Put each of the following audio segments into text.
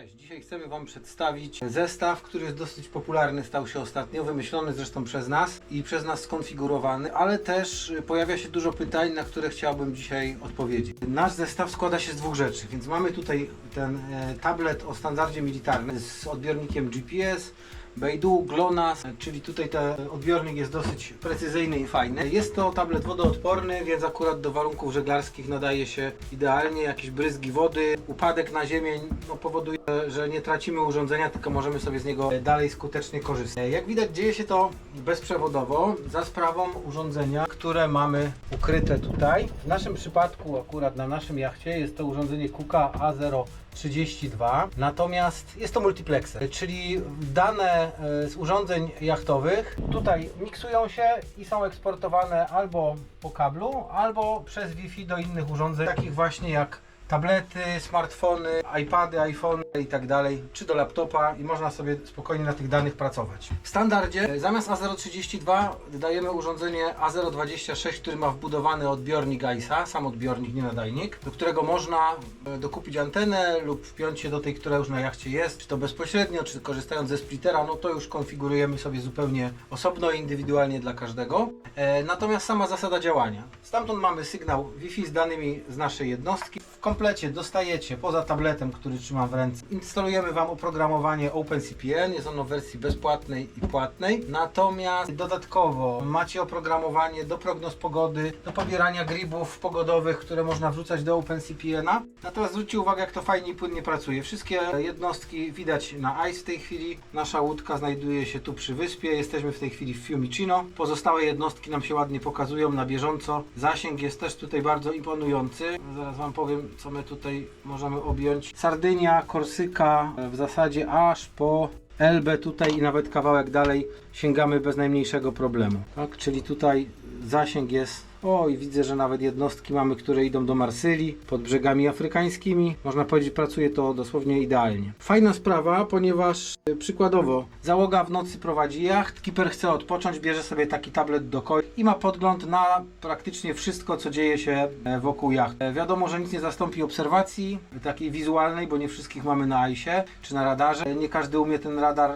Cześć, dzisiaj chcemy Wam przedstawić zestaw, który jest dosyć popularny, stał się ostatnio, wymyślony zresztą przez nas i przez nas skonfigurowany, ale też pojawia się dużo pytań, na które chciałbym dzisiaj odpowiedzieć. Nasz zestaw składa się z dwóch rzeczy, więc mamy tutaj ten e, tablet o standardzie militarnym z odbiornikiem GPS, Beidou, GLONASS, czyli tutaj ten odbiornik jest dosyć precyzyjny i fajny. Jest to tablet wodoodporny, więc akurat do warunków żeglarskich nadaje się idealnie. Jakieś bryzgi wody, upadek na ziemię no, powoduje, że nie tracimy urządzenia, tylko możemy sobie z niego dalej skutecznie korzystać. Jak widać dzieje się to bezprzewodowo za sprawą urządzenia, które mamy ukryte tutaj. W naszym przypadku akurat na naszym jachcie jest to urządzenie Kuka A0 32. Natomiast jest to multiplexer, czyli dane e, z urządzeń jachtowych tutaj miksują się i są eksportowane albo po kablu, albo przez Wi-Fi do innych urządzeń, takich właśnie jak tablety, smartfony, iPady, iPhone i tak dalej, czy do laptopa i można sobie spokojnie na tych danych pracować. W standardzie e, zamiast A032 dajemy urządzenie A026, który ma wbudowany odbiornik AISA, sam odbiornik, nie nadajnik, do którego można e, dokupić antenę lub wpiąć się do tej, która już na jachcie jest, czy to bezpośrednio, czy korzystając ze splittera, no to już konfigurujemy sobie zupełnie osobno i indywidualnie dla każdego. E, natomiast sama zasada działania. Stamtąd mamy sygnał Wi-Fi z danymi z naszej jednostki. W komplecie dostajecie, poza tabletem, który trzymam w ręce, instalujemy Wam oprogramowanie OpenCPN. Jest ono w wersji bezpłatnej i płatnej. Natomiast dodatkowo macie oprogramowanie do prognoz pogody, do pobierania gribów pogodowych, które można wrzucać do OpenCPN-a. Natomiast zwróćcie uwagę, jak to fajnie i płynnie pracuje. Wszystkie jednostki widać na ICE w tej chwili. Nasza łódka znajduje się tu przy wyspie. Jesteśmy w tej chwili w Fiumicino. Pozostałe jednostki nam się ładnie pokazują na bieżąco. Zasięg jest też tutaj bardzo imponujący. Zaraz Wam powiem, co my tutaj możemy objąć. Sardynia, Korsyka, w zasadzie aż po Elbę tutaj i nawet kawałek dalej sięgamy bez najmniejszego problemu. Tak? Czyli tutaj zasięg jest. O, i widzę, że nawet jednostki mamy, które idą do Marsylii, pod brzegami afrykańskimi. Można powiedzieć, pracuje to dosłownie idealnie. Fajna sprawa, ponieważ e, przykładowo załoga w nocy prowadzi jacht, kiper chce odpocząć, bierze sobie taki tablet do koju i ma podgląd na praktycznie wszystko, co dzieje się e, wokół jachtu. E, Wiadomo, że nic nie zastąpi obserwacji takiej wizualnej, bo nie wszystkich mamy na ISie czy na radarze. Nie każdy umie ten radar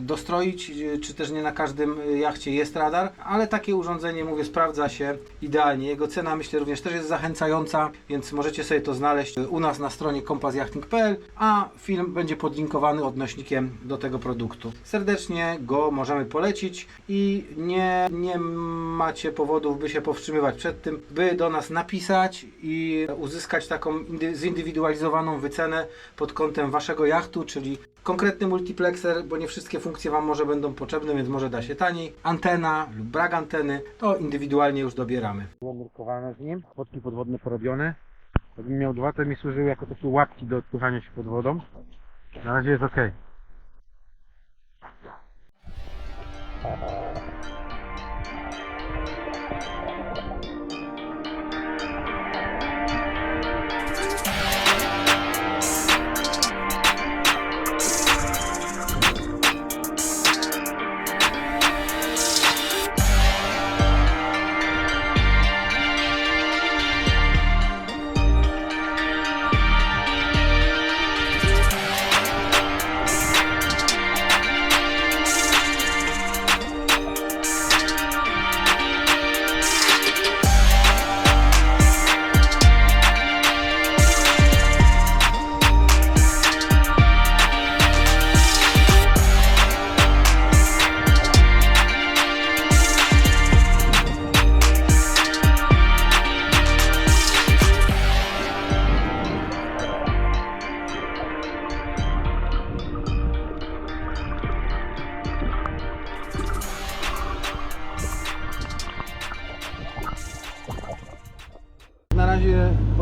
dostroić, y, czy też nie na każdym y, jachcie jest radar, ale takie urządzenie, mówię, sprawdza się idealnie. Jego cena myślę również też jest zachęcająca, więc możecie sobie to znaleźć y, u nas na stronie kompasjachting.pl, a film będzie podlinkowany odnośnikiem do tego produktu. Serdecznie go możemy polecić i nie, nie macie powodów, by się powstrzymywać przed tym, by do nas napisać i uzyskać taką indy- zindywidualizowaną wycenę pod kątem waszego jachtu, czyli konkretny multiplexer, bo nie wszystkie funkcje Wam może będą potrzebne, więc może da się taniej. Antena lub brak anteny, to indywidualnie już dobieramy. Było nurkowane z nim, łódki podwodne porobione. Jakbym miał dwa, to mi służyły jako takie łapki do odpychania się pod wodą. Na razie jest ok.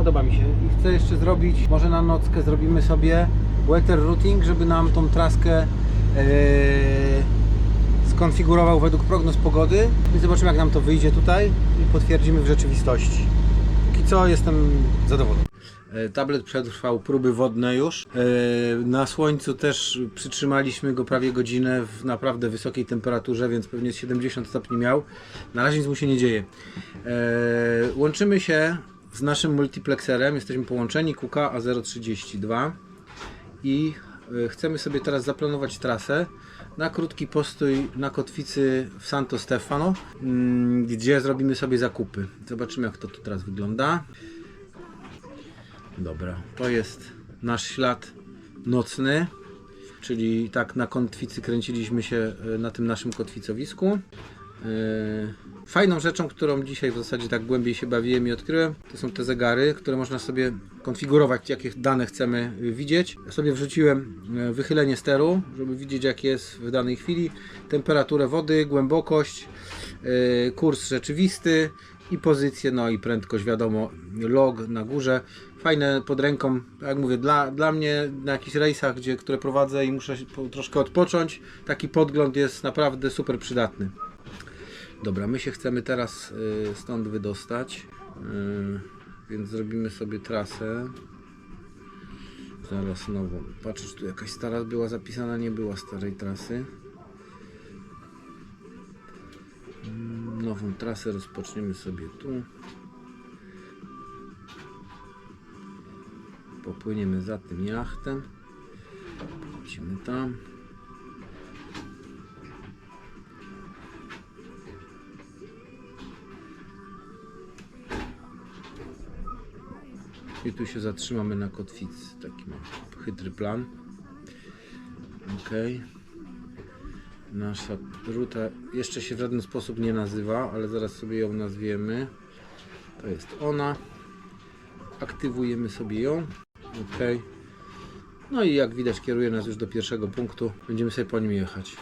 Podoba mi się i chcę jeszcze zrobić, może na nockę zrobimy sobie weather routing, żeby nam tą traskę e, skonfigurował według prognoz pogody i zobaczymy jak nam to wyjdzie tutaj i potwierdzimy w rzeczywistości. Póki co jestem zadowolony. E, Tablet przetrwał próby wodne już. E, Na słońcu też przytrzymaliśmy go prawie godzinę w naprawdę wysokiej temperaturze, więc pewnie z 70 stopni miał. Na razie nic mu się nie dzieje. Łączymy się z naszym multiplexerem. Jesteśmy połączeni QK A032 i Y, Chcemy sobie teraz zaplanować trasę na krótki postój na kotwicy w Santo Stefano, mm, gdzie zrobimy sobie zakupy. Zobaczymy jak to tu teraz wygląda. Dobra, to jest nasz ślad nocny, czyli tak na kotwicy kręciliśmy się y, na tym naszym kotwicowisku. Yy, Fajną rzeczą, którą dzisiaj w zasadzie tak głębiej się bawiłem i odkryłem, to są te zegary, które można sobie konfigurować, jakie dane chcemy widzieć. Ja sobie wrzuciłem y, wychylenie steru, żeby widzieć jakie jest w danej chwili, temperaturę wody, głębokość, y, kurs rzeczywisty i pozycję, no i prędkość, wiadomo, log na górze. Fajne pod ręką, tak jak mówię, dla, dla mnie na jakichś rejsach, gdzie, które prowadzę i muszę troszkę odpocząć, taki podgląd jest naprawdę super przydatny. Dobra, my się chcemy teraz y, stąd wydostać, y, więc zrobimy sobie trasę. Zaraz nową. Patrzę, czy tu jakaś stara była zapisana, nie była starej trasy. Mm, Nową trasę rozpoczniemy sobie tu. Popłyniemy za tym jachtem. Wrócimy tam. I tu się zatrzymamy na kotwicy. Taki mam chytry plan. Ok. Nasza ruta jeszcze się w żaden sposób nie nazywa, ale zaraz sobie ją nazwiemy. To jest ona. Aktywujemy sobie ją. Ok. No i jak widać kieruje nas już do pierwszego punktu. Będziemy sobie po nim jechać.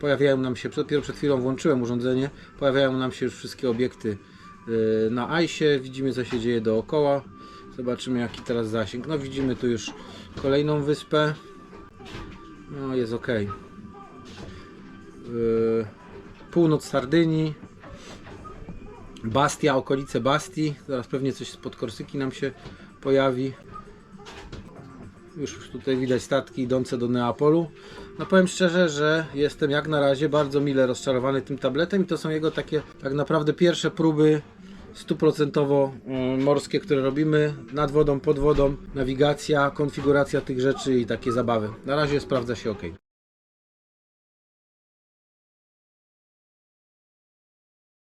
Pojawiają nam się, dopiero przed chwilą włączyłem urządzenie, pojawiają nam się już wszystkie obiekty yy, na ICE. Widzimy co się dzieje dookoła. Zobaczymy jaki teraz zasięg. No widzimy tu już kolejną wyspę. No jest ok. Yy, północ Sardynii. Bastia, okolice Bastii. Zaraz pewnie coś spod Korsyki nam się pojawi. Już tutaj widać statki idące do Neapolu. No powiem szczerze, że jestem jak na razie bardzo mile rozczarowany tym tabletem i to są jego takie tak naprawdę pierwsze próby stuprocentowo y, morskie, które robimy nad wodą, pod wodą, nawigacja, konfiguracja tych rzeczy i takie zabawy. Na razie sprawdza się ok.